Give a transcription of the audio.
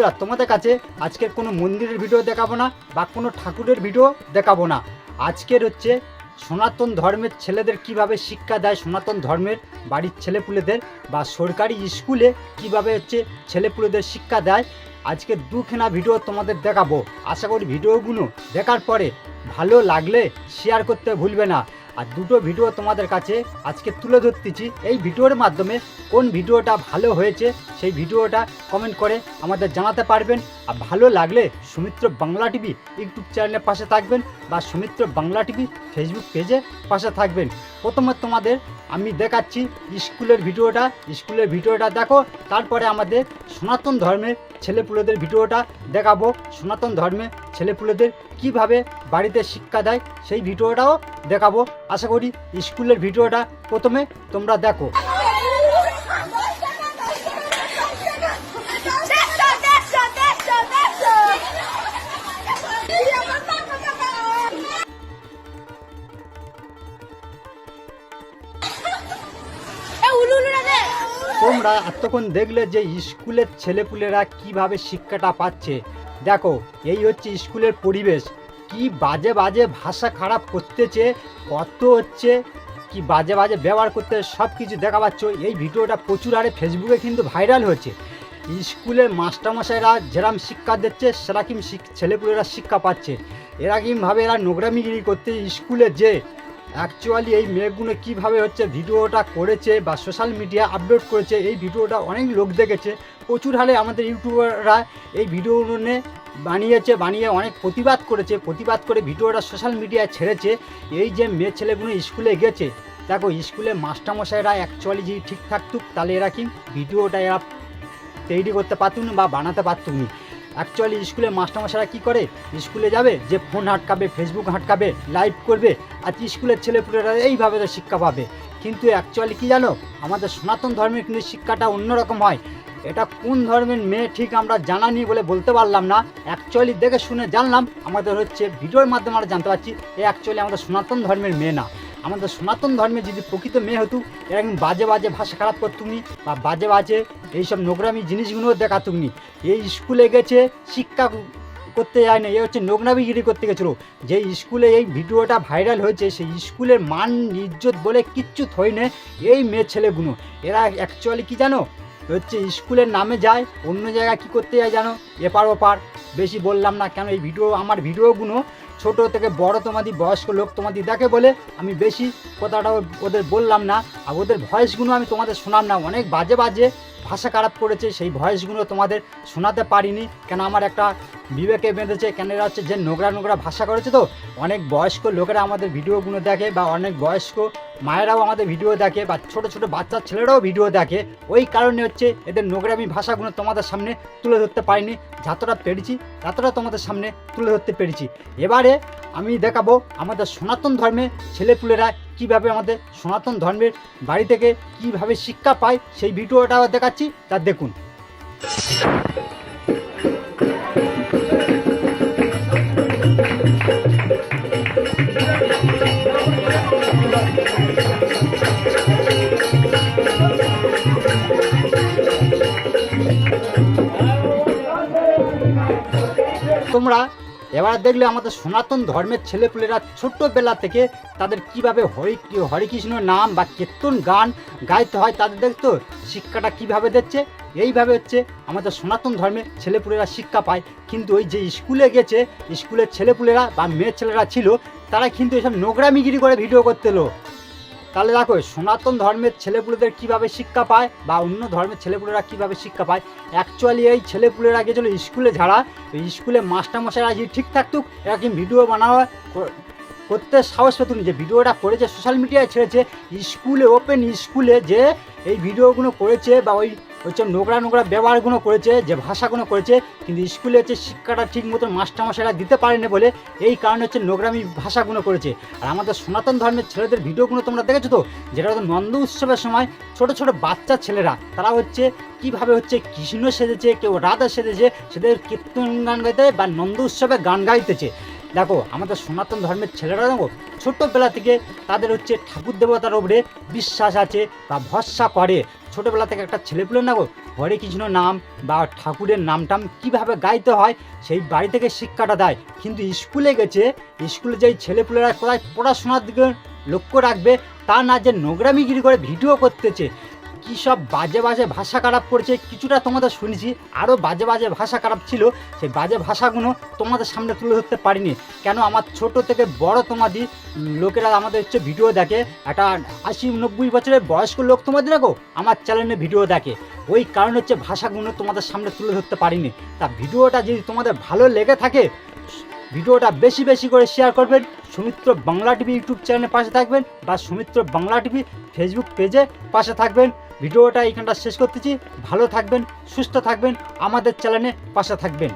বন্ধুরা, তোমাদের কাছে আজকের কোনো মন্দিরের ভিডিও দেখাবো না বা কোনো ঠাকুরের ভিডিও দেখাবো না। আজকের হচ্ছে সনাতন ধর্মের ছেলেদের কীভাবে শিক্ষা দেয় সনাতন ধর্মের বাড়ির ছেলেপুলেদের বা সরকারি স্কুলে কীভাবে হচ্ছে ছেলেপুলেদের শিক্ষা দেয়, আজকে দুখানা ভিডিও তোমাদের দেখাবো। আশা করি ভিডিওগুলো দেখার পরে ভালো লাগলে শেয়ার করতে ভুলবে না। আর দুটো ভিডিও তোমাদের কাছে আজকে তুলে ধরতেছি। এই ভিডিওর মাধ্যমে কোন ভিডিওটা ভালো হয়েছে, সেই ভিডিওটা কমেন্ট করে আমাদের জানাতে পারবেন। আর ভালো লাগলে সুমিত্র বাংলা টিভি ইউটিউব চ্যানেলের পাশে থাকবেন বা সুমিত্র বাংলা টিভি ফেসবুক পেজে পাশে থাকবেন। প্রথমে তোমাদের আমি দেখাচ্ছি স্কুলের ভিডিওটা। স্কুলের ভিডিওটা দেখো, তারপরে আমাদের সনাতন ধর্মের ছেলেপুলেদের ভিডিওটা দেখাবো। সনাতন ধর্মে ছেলেপুলেদের কীভাবে বাড়িতে শিক্ষা দেয় সেই ভিডিওটাও দেখাবো। আশা করি স্কুলের ভিডিওটা প্রথমে তোমরা দেখো। তোমরা এতক্ষণ দেখলে যে স্কুলের ছেলেপুলেরা কীভাবে শিক্ষাটা পাচ্ছে। দেখো, এই হচ্ছে স্কুলের পরিবেশ। কি বাজে বাজে ভাষা খারাপ করতেছে, কত হচ্ছে, কি বাজে বাজে ব্যবহার করতে সব কিছু দেখা পাচ্ছ। এই ভিডিওটা প্রচুর আরে ফেসবুকে কিন্তু ভাইরাল হচ্ছে স্কুলের মাস্টারমশাইরা যেরকম শিক্ষা দিচ্ছে, সেরকম ছেলেপুলেরা শিক্ষা পাচ্ছে। এরকমভাবে এরা নোংরামিগিরি করতে স্কুলে যে অ্যাকচুয়ালি এই মেয়েগুলো কীভাবে হচ্ছে ভিডিওটা করেছে বা সোশ্যাল মিডিয়া আপলোড করেছে, এই ভিডিওটা অনেক লোক দেখেছে। প্রচুর হারে আমাদের ইউটিউবাররা এই ভিডিওগুলো নিয়ে বানিয়েছে, বানিয়ে অনেক প্রতিবাদ করেছে। প্রতিবাদ করে ভিডিওটা সোশ্যাল মিডিয়ায় ছেড়েছে। এই যে মেয়ে ছেলেগুলো স্কুলে গেছে, দেখো স্কুলে মাস্টারমশাইরা অ্যাকচুয়ালি যদি ঠিক থাকতুক, তাহলে এরা কি ভিডিওটা এরা তৈরি করতে পারতুন বা বানাতে পারতুন অ্যাকচুয়ালি স্কুলে মাস্টারমশাইরা কী করে? স্কুলে যাবে, যে ফোন হাটকাবে ফেসবুক হাটকাবে লাইভ করবে, আর স্কুলের ছেলেপুলেরা এইভাবে তো শিক্ষা পাবে। কিন্তু অ্যাকচুয়ালি কি জানো? আমাদের সনাতন ধর্মের কিন্তু শিক্ষাটা অন্যরকম হয়। এটা কোন ধর্মের মেয়ে ঠিক আমরা জানা নেই বলে বলতে পারলাম না। অ্যাকচুয়ালি দেখে শুনে জানলাম, আমাদের হচ্ছে ভিডিওর মাধ্যমে আমরা জানতে পারছি, এ অ্যাকচুয়ালি আমাদের সনাতন ধর্মের মেয়ে না। আমাদের সনাতন ধর্মে যদি প্রকৃত মেয়ে হতো এরকম বাজে বাজে ভাষা খারাপ করতুনি বা বাজে বাজে এইসব নোংরামি জিনিসগুলোও দেখাতুনি এই স্কুলে গেছে, শিক্ষা করতে যায় না, এ হচ্ছে নোংরামিগিরি করতে গেছিল। যে স্কুলে এই ভিডিওটা ভাইরাল হয়েছে, সেই স্কুলের মান ইজ্জত বলে কিচ্ছু থই না এই মেয়ে ছেলেগুলো। এরা অ্যাকচুয়ালি কি জানো? হচ্ছে স্কুলের নামে যায়, অন্য জায়গায় কী করতে যায় জানো? এপার ওপার। বেশি বললাম না, কেন এই ভিডিও, আমার ভিডিওগুলো ছোট থেকে বড় তোমাদের, বয়স্ক লোক তোমাদের দেখে বলে আমি বেশি কথাটা ওদের বললাম না, আর ওদের ভয়েসগুলো আমি তোমাদের শোনাম না। অনেক বাজে বাজে ভাষা খারাপ করেছে, সেই ভয়েসগুলো তোমাদের শোনাতে পারিনি। কেন আমার একটা বিবেকে বেঁধেছে, কেন এরা হচ্ছে যে নোংরা নোংরা ভাষা করেছে তো? অনেক বয়স্ক লোকেরা আমাদের ভিডিওগুলো দেখে বা অনেক বয়স্ক মায়েরাও আমাদের ভিডিও দেখে বা ছোট ছোট বাচ্চা ছেলেরাও ভিডিও দেখে, ওই কারণে হচ্ছে এদের নোংরামি ভাষাগুলো তোমাদের সামনে তুলে ধরতে পারিনি, যতটা পেরেছি ততটা তোমাদের সামনে তুলে ধরতে পেরেছি। এবারে আমি দেখাবো আমাদের সনাতন ধর্মে ছেলেপুলেরা কীভাবে আমাদের সনাতন ধর্মের বাড়ি থেকে কীভাবে শিক্ষা পায়, সেই ভিডিওটাও দেখাচ্ছি, তা দেখুন। তোমরা? এবার দেখলে আমাদের সনাতন ধর্মের ছেলেপুলেরা ছোট্টবেলা থেকে তাদের কীভাবে হরি হরিকৃষ্ণ নাম বা কীর্তন গান গাইতে হয় তাদের দেখতো? শিক্ষাটা কীভাবে দিচ্ছে? এইভাবে হচ্ছে আমাদের সনাতন ধর্মে ছেলেপুলেরা শিক্ষা পায়। কিন্তু ওই যে স্কুলে গেছে, স্কুলের ছেলেপুলেরা বা মেয়ে ছেলেরা ছিল, তারা কিন্তু এসব নোংরামিগিরি করে ভিডিও করতে এলো। তাহলে দেখো, সনাতন ধর্মের ছেলেপুলেদের কীভাবে শিক্ষা পায় বা অন্য ধর্মের ছেলেপুলেরা কীভাবে শিক্ষা পায়? অ্যাকচুয়ালি এই ছেলেপুলেরা গেছিল স্কুলে ঝাড়া স্কুলে মাস্টারমশাইরা যদি ঠিক থাকতুক এরকম ভিডিও বানানো ক- করতে সাহস পেতুন যে ভিডিওটা করেছে সোশ্যাল মিডিয়ায় ছেড়েছে স্কুলে ওপেন স্কুলে যে এই ভিডিওগুলো করেছে বা ওই হচ্ছে নোংরা নোংরা ব্যবহারগুলো করেছে, যে ভাষাগুলো করেছে, কিন্তু স্কুলে হচ্ছে শিক্ষাটা ঠিক মতো মাস্টারমশাইরা দিতে পারেনি বলে এই কারণে হচ্ছে নোংরামি ভাষাগুলো করেছে। আর আমাদের সনাতন ধর্মের ছেলেদের ভিডিওগুলো তোমরা দেখেছ তো? যেটা হচ্ছে নন্দ উৎসবের সময় ছোট ছোট বাচ্চা ছেলেরা, তারা হচ্ছে কীভাবে হচ্ছে কৃষ্ণ সেজেছে, কেউ রাধা সেজেছে, সেদের কীর্তন গান গাইতে বা নন্দ উৎসবে গান গাইতেছে। দেখো, আমাদের সনাতন ধর্মের ছেলেরা দেখো ছোট্টবেলা থেকে তাদের হচ্ছে ঠাকুর দেবতার ওপরে বিশ্বাস আছে বা ভরসা করে। ছোটোবেলা থেকে একটা ছেলেপুলে না গো? হরে কৃষ্ণ নাম বা ঠাকুরের নাম টাম কীভাবে গাইতে হয়, সেই বাড়ি থেকে শিক্ষাটা দেয়। কিন্তু স্কুলে গেছে, স্কুলে যেই ছেলেপুলেরা কোথায় পড়াশোনার দিকে লক্ষ্য রাখবে, তা না যে নোংরামিগিরি করে ভিডিও করতেছে। কী সব বাজে বাজে ভাষা খারাপ করেছে কিছুটা তোমাদের শুনেছি। আরও বাজে বাজে ভাষা খারাপ ছিল, সেই বাজে ভাষাগুলো তোমাদের সামনে তুলে ধরতে পারিনি। কেন আমার ছোট থেকে বড় তোমাদের লোকেরা আমাদের হচ্ছে ভিডিও দেখে, একটা আশি নব্বই বছরের বয়স্ক লোক তোমাদের দেখো, আমার চ্যানেলে ভিডিও দেখে। ওই কারণে হচ্ছে ভাষাগুলো তোমাদের সামনে তুলে ধরতে পারিনি। তা ভিডিওটা যদি তোমাদের ভালো লেগে থাকে, ভিডিওটা বেশি বেশি করে শেয়ার করবেন। সুমিত্র বাংলা টিভি ইউটিউব চ্যানেলের পাশে থাকবেন বা সুমিত্র বাংলা টিভি ফেসবুক পেজে পাশে থাকবেন। ভিডিওটা এখানটা শেষ করতেছি। ভালো থাকবেন সুস্থ থাকবেন আমাদের চ্যানেলে পাশে থাকবেন।